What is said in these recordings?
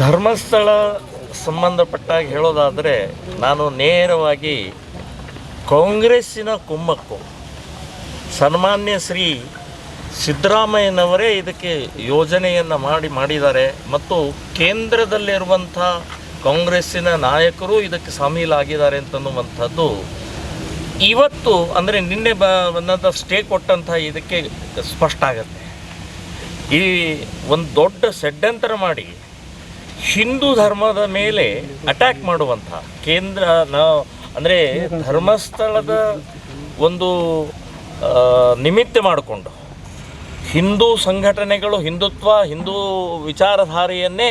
ಧರ್ಮಸ್ಥಳ ಸಂಬಂಧಪಟ್ಟಾಗ ಹೇಳೋದಾದರೆ, ನಾನು ನೇರವಾಗಿ ಕಾಂಗ್ರೆಸ್ಸಿನ ಕುಮ್ಮಕ್ಕು. ಸನ್ಮಾನ್ಯ ಶ್ರೀ ಸಿದ್ದರಾಮಯ್ಯನವರೇ ಇದಕ್ಕೆ ಯೋಜನೆಯನ್ನು ಮಾಡಿ ಮಾಡಿದ್ದಾರೆ. ಮತ್ತು ಕೇಂದ್ರದಲ್ಲಿರುವಂಥ ಕಾಂಗ್ರೆಸ್ಸಿನ ನಾಯಕರು ಇದಕ್ಕೆ ಸಾಮೀಲಾಗಿದ್ದಾರೆ ಅಂತನ್ನುವಂಥದ್ದು ಇವತ್ತು, ಅಂದರೆ ನಿನ್ನೆ ಬಂದಂಥ ಸ್ಟೇ ಕೊಟ್ಟಂಥ ಇದಕ್ಕೆ ಸ್ಪಷ್ಟ ಆಗುತ್ತೆ. ಈ ಒಂದು ದೊಡ್ಡ ಷಡ್ಯಂತರ ಮಾಡಿ ಹಿಂದೂ ಧರ್ಮದ ಮೇಲೆ ಅಟ್ಯಾಕ್ ಮಾಡುವಂಥ ಕೇಂದ್ರ ನಾವು ಅಂದರೆ ಧರ್ಮಸ್ಥಳದ ಒಂದು ನಿಮಿತ್ತ ಮಾಡಿಕೊಂಡು ಹಿಂದೂ ಸಂಘಟನೆಗಳು, ಹಿಂದುತ್ವ, ಹಿಂದೂ ವಿಚಾರಧಾರೆಯನ್ನೇ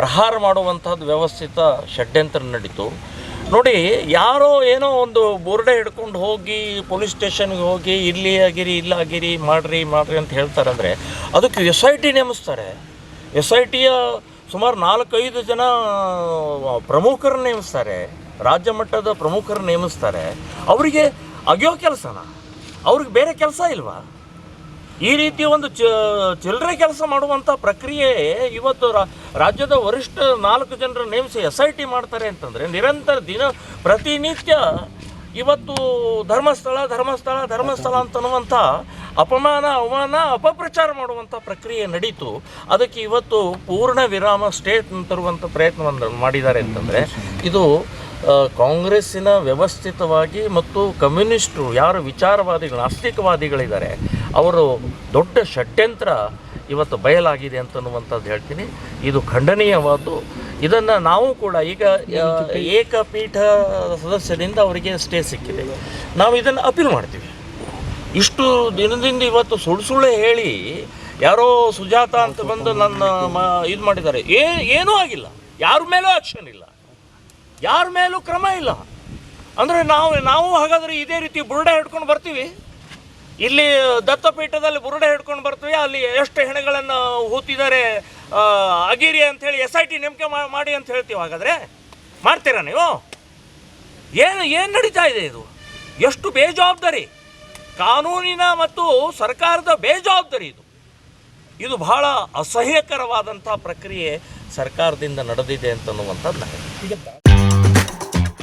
ಪ್ರಹಾರ ಮಾಡುವಂಥದ್ದು ವ್ಯವಸ್ಥಿತ ಷಡ್ಯಂತ್ರ ನಡೀತು. ನೋಡಿ, ಯಾರೋ ಏನೋ ಒಂದು ಬೋರ್ಡೆ ಹಿಡ್ಕೊಂಡು ಹೋಗಿ, ಪೊಲೀಸ್ ಸ್ಟೇಷನ್ಗೆ ಹೋಗಿ, ಇಲ್ಲಿ ಆಗಿರಿ, ಇಲ್ಲ ಆಗಿರಿ, ಮಾಡಿರಿ, ಮಾಡ್ರಿ ಅಂತ ಹೇಳ್ತಾರೆ ಅಂದರೆ, ಅದಕ್ಕೆ ಎಸ್ ಐ ಟಿ ನೇಮಿಸ್ತಾರೆ. ಎಸ್ ಐ ಟಿಯ ಸುಮಾರು ನಾಲ್ಕೈದು ಜನ ಪ್ರಮುಖರು ನೇಮಿಸ್ತಾರೆ. ರಾಜ್ಯ ಮಟ್ಟದ ಪ್ರಮುಖರು ನೇಮಿಸ್ತಾರೆ. ಅವರಿಗೆ ಅಗೆಯೋ ಕೆಲಸನ? ಅವ್ರಿಗೆ ಬೇರೆ ಕೆಲಸ ಇಲ್ವಾ? ಈ ರೀತಿ ಒಂದು ಚ ಚಿಲ್ಲರೆ ಕೆಲಸ ಮಾಡುವಂಥ ಪ್ರಕ್ರಿಯೆ ಇವತ್ತು ರಾಜ್ಯದ ವರಿಷ್ಠ ನಾಲ್ಕು ಜನರ ನೇಮಿಸಿ ಎಸ್ ಐ ಟಿ ಮಾಡ್ತಾರೆ ಅಂತಂದರೆ ನಿರಂತರ ದಿನ ಪ್ರತಿನಿತ್ಯ ಇವತ್ತು ಧರ್ಮಸ್ಥಳ ಧರ್ಮಸ್ಥಳ ಧರ್ಮಸ್ಥಳ ಅಂತನ್ನುವಂಥ ಅಪಮಾನ, ಅವಮಾನ, ಅಪಪ್ರಚಾರ ಮಾಡುವಂಥ ಪ್ರಕ್ರಿಯೆ ನಡೀತು. ಅದಕ್ಕೆ ಇವತ್ತು ಪೂರ್ಣ ವಿರಾಮ ಸ್ಟೇಟ್ ತರುವಂಥ ಪ್ರಯತ್ನವನ್ನು ಮಾಡಿದ್ದಾರೆ ಅಂತಂದರೆ, ಇದು ಕಾಂಗ್ರೆಸ್ಸಿನ ವ್ಯವಸ್ಥಿತವಾಗಿ ಮತ್ತು ಕಮ್ಯುನಿಸ್ಟರು ಯಾರು ವಿಚಾರವಾದಿಗಳು ನಾಸ್ತಿಕವಾದಿಗಳಿದ್ದಾರೆ ಅವರು ದೊಡ್ಡ ಷಡ್ಯಂತ್ರ ಇವತ್ತು ಬಯಲಾಗಿದೆ ಅಂತನ್ನುವಂಥದ್ದು ಹೇಳ್ತೀನಿ. ಇದು ಖಂಡನೀಯವಾದ್ದು. ಇದನ್ನು ನಾವು ಕೂಡ ಈಗ ಏಕಪೀಠ ಸದಸ್ಯರಿಂದ ಅವರಿಗೆ ಸ್ಟೇ ಸಿಕ್ಕಿದೆ. ನಾವು ಇದನ್ನು ಅಪೀಲ್ ಮಾಡ್ತೀವಿ. ಇಷ್ಟು ದಿನದಿಂದ ಇವತ್ತು ಸುಳ್ಳು ಸುಳ್ಳು ಹೇಳಿ ಯಾರೋ ಸುಜಾತ ಅಂತ ಬಂದು ನನ್ನ ಮ ಇದು ಮಾಡಿದ್ದಾರೆ. ಏ, ಏನೂ ಆಗಿಲ್ಲ. ಯಾರ ಮೇಲೂ ಆಕ್ಷನ್ ಇಲ್ಲ. ಯಾರ ಮೇಲೂ ಕ್ರಮ ಇಲ್ಲ. ಅಂದರೆ ನಾವು ನಾವು ಹಾಗಾದರೆ ಇದೇ ರೀತಿ ಬುರುಡೆ ಹಿಡ್ಕೊಂಡು ಬರ್ತೀವಿ? ಇಲ್ಲಿ ದತ್ತಪೀಠದಲ್ಲಿ ಬುರುಡೆ ಹಿಡ್ಕೊಂಡು ಬರ್ತೀವಿ, ಅಲ್ಲಿ ಎಷ್ಟು ಹೆಣಗಳನ್ನು ಹೂತಿದ್ದಾರೆ ಅಗಿರಿ ಅಂಥೇಳಿ ಎಸ್ ಐ ಟಿ ನೇಮಕೆ ಮಾಡಿ ಅಂತ ಹೇಳ್ತೀವಿ ಹಾಗಾದರೆ? ಮಾಡ್ತೀರಾ ನೀವು? ಏನು ಏನು ನಡೀತಾ ಇದೆ ಇದು? ಎಷ್ಟು ಬೇಜವಾಬ್ದಾರಿ. ಕಾನೂನಿನ ಮತ್ತು ಸರ್ಕಾರದ ಬೇಜವಾಬ್ದಾರಿ ಇದು. ಇದು ಬಹಳ ಅಸಹ್ಯಕರವಾದಂಥ ಪ್ರಕ್ರಿಯೆ ಸರ್ಕಾರದಿಂದ ನಡೆದಿದೆ ಅಂತನ್ನುವಂಥದ್ದು ನನಗೆ.